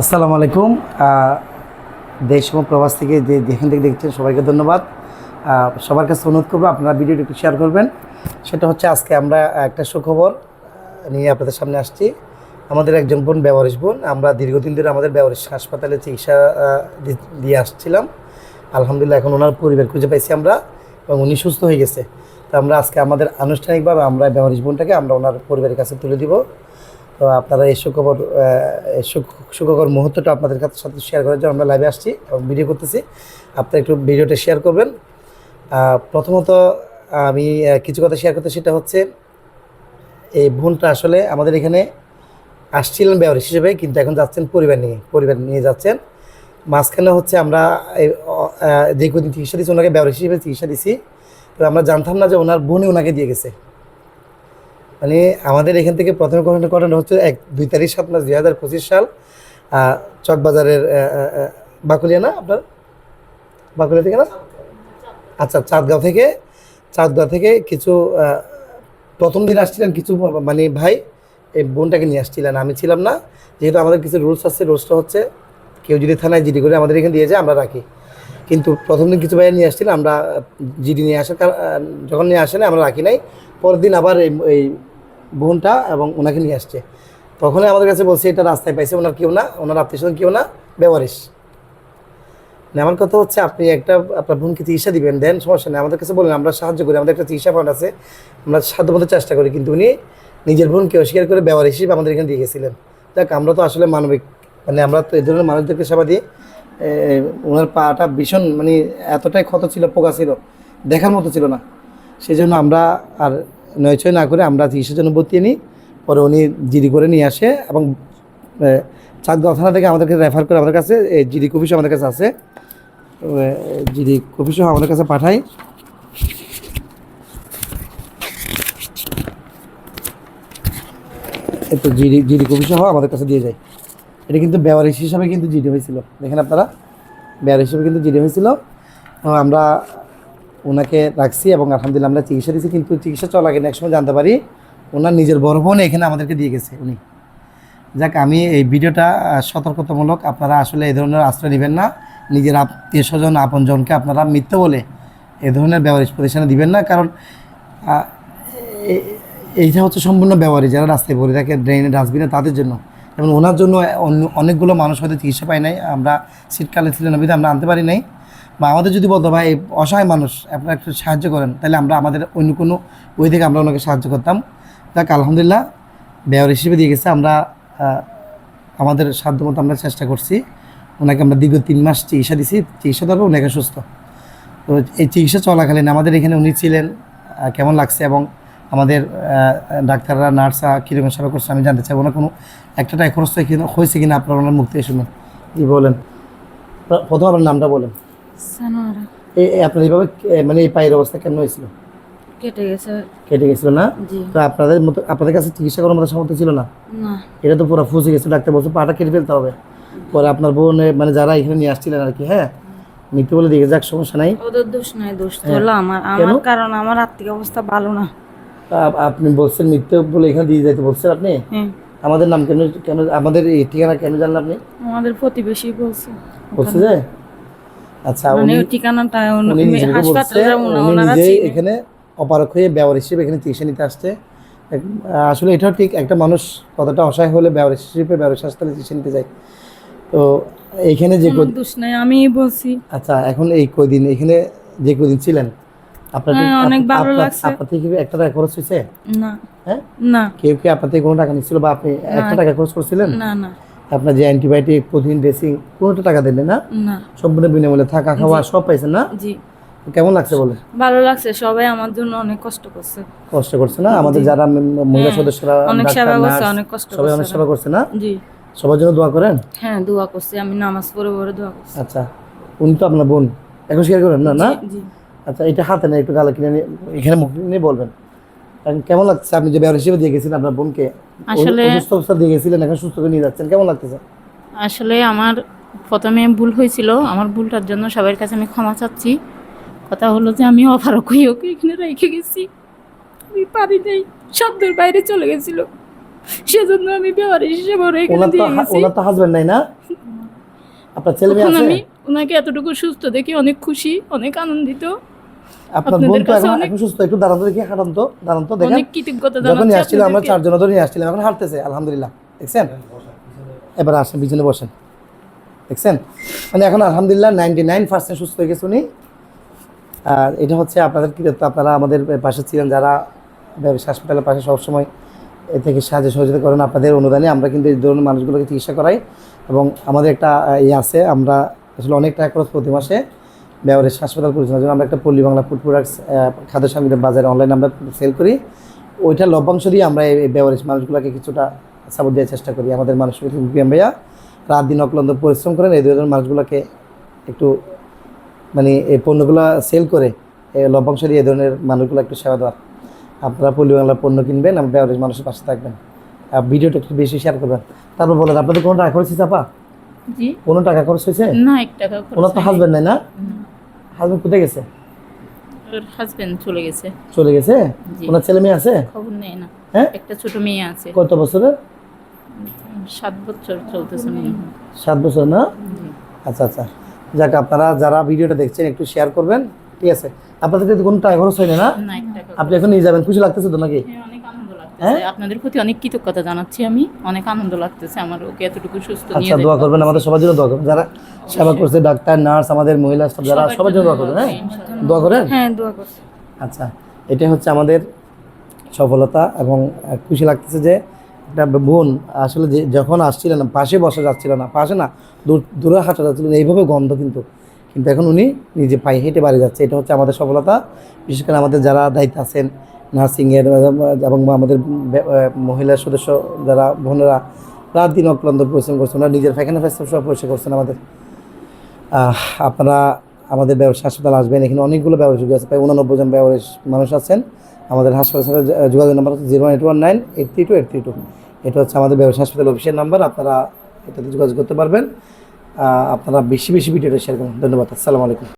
আসসালামু আলাইকুম। দেশ এবং প্রবাস থেকে যে যেখান থেকে দেখছেন সবাইকে ধন্যবাদ। সবার কাছে অনুরোধ করব আপনারা ভিডিওটি একটু শেয়ার করবেন। সেটা হচ্ছে আজকে আমরা একটা সুখবর নিয়ে আপনাদের সামনে আসছি। আমাদের একজন বোন ব্যবহারিস বোন, আমরা দীর্ঘদিন ধরে আমাদের ব্যবহারিস হাসপাতালে চিকিৎসা দিয়ে আসছিলাম। আলহামদুলিল্লাহ এখন ওনার পরিবার খুঁজে পাইছি আমরা এবং উনি সুস্থ হয়ে গেছে। তো আমরা আজকে আমাদের আনুষ্ঠানিকভাবে আমরা ব্যবহারিস বোনটাকে আমরা ওনার পরিবারের কাছে তুলে দিব। তো আপনারা এই সুখবর সুখকর মুহূর্তটা আপনাদের কাছে সাথে শেয়ার করার জন্য আমরা লাইভে আসছি এবং ভিডিও করতেছি। আপনারা একটু ভিডিওটা শেয়ার করবেন। প্রথমত আমি কিছু কথা শেয়ার করতে সেটা হচ্ছে, এই বোনটা আসলে আমাদের এখানে আসছিলেন ব্যবহারিক হিসেবে, কিন্তু এখন যাচ্ছেন পরিবার নিয়ে পরিবার নিয়ে যাচ্ছেন। মাঝখানে হচ্ছে আমরা যে কদিন চিকিৎসা দিচ্ছি ওনাকে ব্যবহারিক হিসেবে চিকিৎসা দিছি তো আমরা জানতাম না যে ওনার বোনই ওনাকে দিয়ে গেছে। মানে আমাদের এখান থেকে প্রথমে ঘটনা হচ্ছে এক দুই তারিখ সাত মাস দুই হাজার পঁচিশ সাল চকবাজারের বাকুলিয়া না আপনার? বাকুলিয়া থেকে না? আচ্ছা চাঁদগাঁও থেকে চাঁদগাঁও থেকে কিছু প্রথম দিন আসছিলেন কিছু মানে ভাই, এই বোনটাকে নিয়ে আসছিলেন, আমি ছিলাম না। যেহেতু আমাদের কিছু রুলস আছে, রুলসটা হচ্ছে কেউ যদি থানায় জিডি করে আমাদের এখানে দিয়ে যায়, আমরা রাখি। কিন্তু প্রথম দিন কিছু ভাইয়া নিয়ে আসছিলেন আমরা জিডি নিয়ে আসার যখন নিয়ে আসেন আমরা রাখি নাই। পরের দিন আবার এই বোনটা এবং ওনাকে নিয়ে আসছে। তখনই আমাদের কাছে বলছে এটা রাস্তায় পাইছে ওনার কেউ না ওনার আত্মীয় স্বজন কেউ না ব্যবহারিস না, আমার কথা হচ্ছে আপনি একটা আপনার বোনকে চিকিৎসা দিবেন দেন সমস্যা নেই। আমাদের কাছে বলেন আমরা সাহায্য করি আমাদের একটা চিকিৎসা ফান্ড আছে আমরা সাধ্যমতো চেষ্টা করি। কিন্তু উনি নিজের বোনকে অস্বীকার করে ব্যবহার হিসেবে আমাদের এখানে দিয়ে গেছিলেন। দেখ আমরা তো আসলে মানবিক মানে আমরা তো এই ধরনের মানুষদেরকে সেবা দিয়ে ওনার পাটা ভীষণ মানে এতটাই ক্ষত ছিল পোকা ছিল দেখার মতো ছিল না। সেই জন্য আমরা আর নয়ছয় না করে আমরা চিকিৎসার জন্য ভর্তি নিই, পরে উনি জিডি করে নিয়ে আসে এবং চাঁদগাঁও থানা থেকে আমাদেরকে রেফার করে আমাদের কাছে জিডি কফিসও আমাদের কাছে আছে। জিডি কফিসও আমাদের কাছে পাঠাই। একটু জিডি জিডি কফিসহ আমাদের কাছে দিয়ে যায়। এটা কিন্তু ব্যবহারিক হিসাবে কিন্তু জিডি হয়েছিল। দেখেন আপনারা ব্যবহার হিসাবে কিন্তু জিডি হয়েছিল। আমরা ওনাকে রাখছি এবং আলহামদুলিল্লাহ আমরা চিকিৎসা দিয়েছি, কিন্তু চিকিৎসা চলাকালীন একসময় জানতে পারি ওনার নিজের বড় বোন এখানে আমাদেরকে দিয়ে গেছে উনি। যাক, আমি এই ভিডিওটা সতর্কতামূলক আপনারা আসলে এই ধরনের আশ্রয় নেবেন না। নিজের আত্মীয় স্বজন আপনজনকে আপনারা মিথ্যে বলে এ ধরনের ব্যবহারিক প্রতিষ্ঠানে দিবেন না, কারণ এইটা হচ্ছে সম্পূর্ণ ব্যবহারী যারা রাস্তায় পড়ে থাকে ড্রেনে ডাস্টবিনে তাদের জন্য। এবং ওনার জন্য অনেকগুলো মানুষ হয়তো চিকিৎসা পায় নাই। আমরা শীতকালে ছিলেন বিধে আমরা আনতে পারি নাই। বা আমাদের যদি বলতো, ভাই অসহায় মানুষ, আপনারা একটু সাহায্য করেন। তাহলে আমরা আমাদের অন্য কোনো ওই থেকে আমরা ওনাকে সাহায্য করতাম। যাক, আলহামদুলিল্লাহ, ব্যবহার হিসেবে দিয়ে গেছে। আমরা আমাদের সাধ্যমতো আমরা চেষ্টা করছি। ওনাকে আমরা দীর্ঘ তিন মাস চিকিৎসা দিছি। চিকিৎসা দেওয়ার এখন সুস্থ। তো এই চিকিৎসা চলাকালীন আমাদের এখানে উনি ছিলেন কেমন লাগছে এবং আমাদের ডাক্তাররা নার্সরা কীরকম সেবা করছে আমি জানতে চাই ওনার কোনো একটা টাকা খরচ হয়েছে কিনা- আপনার ওনার মুখ থেকে শুনুন। জি বলেন। প্র- প্রথম আপনার নামটা বলেন। আপনার এইভাবে মানে এই পায়ের অবস্থা কেমন হয়েছিল? কেটে গেছে। কেটে গেছিল না? তো আপনাদের মতো আপনাদের কাছে চিকিৎসা করার মতো সামর্থ্য ছিল না? এটা তো পুরো ফুসে গেছে। ডাক্তার বলছে পাটা কেটে ফেলতে হবে। পরে আপনার বোন মানে যারা এখানে নিয়ে আসছিলেন আর কি হ্যাঁ? মৃত্যু বলে দিয়ে যাক সমস্যা নাই। ওদের দোষ নাই দোষ তো হ্যাঁ। আমার। আমার কারণ আমার আর্থিক অবস্থা ভালো না। আপনি বলছেন মৃত্যু বলে এখানে দিয়ে যেতে বলছেন আপনি? আমাদের নাম কেন কেন আমাদের এই ঠিকানা কেন জানলেন আপনি? আমাদের প্রতিবেশী বলছে। বলছে যে? আচ্ছা মানে উনি ঠিকানাটা উনি হাসপাতালে উনি ওনারা নিজে এখানে অপারক হয়ে ব্যবহার হিসেবে এখানে চিকিৎসা নিতে আসছে। আসলে এটাও ঠিক একটা মানুষ কতটা অসহায় হলে ব্যবহার হিসেবে ব্যবহার হাসপাতালে চিকিৎসা নিতে যায়। তো এইখানে যে দোষ নাই আমি বলছি। আচ্ছা এখন এই কদিন এখানে যে কদিন ছিলেন? হ্যাঁ, অনেক ভালো লাগছে। আপনার কি একটা টাকা খরচ হয়েছে? না। হ্যাঁ? না। কেউ কি আপনার কোনো টাকা নিচ্ছিল বা আপনি একটা টাকা খরচ করছিলেন? না না। আপনার যে অ্যান্টিবায়োটিক প্রতিদিন ড্রেসিং কোনোটা টাকা দেবেন না? না। সম্পূর্ণ বিনামূল্যে থাকা খাওয়া সব পাইছেন না? জি। কেমন লাগছে বলে ভালো লাগছে। সবাই আমার জন্য অনেক কষ্ট করছে। কষ্ট করছে না? আমাদের যারা মহিলা হ্যাঁ, সদস্যরা অনেক সেবা করছে অনেক কষ্ট সবাই অনেক করছে সেবা করছে না? জি। সবার জন্য দোয়া করেন? হ্যাঁ দোয়া করছি। আমি নামাজ পড়ে পড়ে দোয়া করছি। আচ্ছা। উনি তো আপনার বোন। এখন স্বীকার করেন না না? জি। আচ্ছা এটা হাতে না একটু গালে কিনে এখানে মুখ নিয়ে বলবেন। কেমন লাগছে? আপনি যে ব্যবহার হিসেবে দিয়ে গেছিলেন আপনার বোনকে আসলে- অসুস্থ অবস্থা দিয়ে গেছিলেন এখন সুস্থ করে নিয়ে যাচ্ছেন কেমন লাগতেছে? আসলে আমার প্রথমে ভুল হয়েছিল আমার ভুলটার জন্য সবার কাছে আমি ক্ষমা চাচ্ছি। কথা হলো যে আমি অপারক হয়ে ওকে এখানে রেখে গেছি। আমি পারি নাই শব্দের বাইরে চলে গেছিল। সেজন্য আমি ব্যবহার হিসেবে ওরা এখানে দিয়ে গেছি। ওনার তো হাজবেন্ড নাই না? আপনার ছেলে মেয়ে আছে? আমি ওনাকে এতটুকু সুস্থ দেখি অনেক খুশি অনেক আনন্দিত। আপনার বোন তো এখন সুস্থ একটু দাঁড়ান তো দেখি হাঁটান তো দাঁড়ান তো দেখেন। যখন নিয়ে আসছিলাম আমরা চারজন ধরে নিয়ে আসছিলাম এখন হাঁটতেছে আলহামদুলিল্লাহ। দেখছেন? এবার আসেন পিছনে বসেন। দেখছেন? মানে এখন আলহামদুলিল্লাহ নাইনটি নাইন পার্সেন্ট সুস্থ হয়ে গেছে উনি। আর এটা হচ্ছে আপনাদের আপনারা আমাদের পাশে ছিলেন যারা ব্যবসা হাসপাতালের পাশে সবসময় এ থেকে সাহায্য সহযোগিতা করেন আপনাদের অনুদানে আমরা কিন্তু এই ধরনের মানুষগুলোকে চিকিৎসা করাই। এবং আমাদের একটা ইয়ে আছে আমরা আসলে অনেক টাকা খরচ প্রতি মাসে ব্যবহারের হাসপাতাল পরিচালনার জন্য আমরা একটা পল্লী বাংলা ফুড প্রোডাক্টস খাদ্য সামগ্রী বাজারে অনলাইনে আমরা সেল করি। ওইটা লভ্যাংশ দিয়ে আমরা এই ব্যবহারের মানুষগুলোকে কিছুটা সাপোর্ট দেওয়ার চেষ্টা করি। আমাদের মানুষ বিএম ভাইয়া রাত দিন অক্লান্ত পরিশ্রম করেন এই দুজন মানুষগুলোকে একটু মানে এই পণ্যগুলো সেল করে এই লভ্যাংশ দিয়ে এই ধরনের মানুষগুলো একটু সেবা দেওয়ার। আপনারা পল্লী বাংলার পণ্য কিনবেন এবং ব্যবহারের মানুষের পাশে থাকবেন। আর ভিডিওটা একটু বেশি শেয়ার করবেন। তারপর বলেন আপনাদের কোনো টাকা খরচ হয়েছে আপা? কোনো টাকা খরচ হয়েছে? না এক টাকা ওনার তো। হাজবেন্ড নাই না? না, হাজবেন্ড কোথায় গেছে? ওর হাজবেন্ড চলে গেছে। চলে গেছে? জি। ওনার ছেলে মেয়ে আছে? খবর নেই না। হ্যাঁ? একটা ছোট মেয়ে আছে। কত বছরের? সাত বছর চলতেছে হয়। সাত বছর না? আচ্ছা আচ্ছা। যাক আপনারা যারা ভিডিওটা দেখছেন একটু শেয়ার করবেন। ঠিক আছে? আপনাদের কিন্তু কোনো টাকা খরচ হয়নি না? আপনি এখন নিয়ে যাবেন। খুশি লাগতেছে তো নাকি? হ্যাঁ, অনেক হ্যাঁ? আপনাদের প্রতি অনেক কৃতজ্ঞতা জানাচ্ছি আমি। অনেক আনন্দ লাগতেছে আমার ওকে এতটুকু সুস্থ নিয়ে আচ্ছা দোয়া করবেন আমাদের সবার জন্য দোয়া করবেন। যারা সেবা করছে ডাক্তার নার্স আমাদের মহিলা সব যারা সবার সবার জন্য দোয়া করবেন হ্যাঁ? দোয়া করেন? হ্যাঁ দোয়া করছি। আচ্ছা এটাই হচ্ছে আমাদের সফলতা এবং খুশি লাগতেছে যে একটা বোন আসলে যে যখন আসছিলেন না পাশে বসা যাচ্ছিল না পাশে না দূর দূরে হাঁটা যাচ্ছিল না এইভাবে গন্ধ কিন্তু কিন্তু এখন উনি নিজে পায়ে হেঁটে বাড়ি যাচ্ছে। এটা হচ্ছে আমাদের সফলতা। বিশেষ করে আমাদের যারা দায়িত্ব আছেন নার্সিংয়ের, এবং আমাদের মহিলা সদস্য যারা, বোনেরা রাত দিন অক্লান্ত পরিশ্রম করছেন ওরা নিজের ফাইখানা ফেসব সব পরিষ্কার করছেন আমাদের। আপনারা আমাদের ব্যবসা হাসপাতাল আসবেন, এখানে অনেকগুলো ব্যবসায়িক আছে, প্রায় উনানব্বই জন ব্যবসায়ী মানুষ আছেন। আমাদের হাসপাতাল যোগাযোগ নাম্বার হচ্ছে zero eight one nine eight three two eight three two. এটা হচ্ছে আমাদের ব্যবসা হাসপাতাল অফিসের নাম্বার, আপনারা এটাতে যোগাযোগ করতে পারবেন। আপনারা বেশি বেশি ভিডিওটা শেয়ার করুন। ধন্যবাদ, আসসালামু আলাইকুম।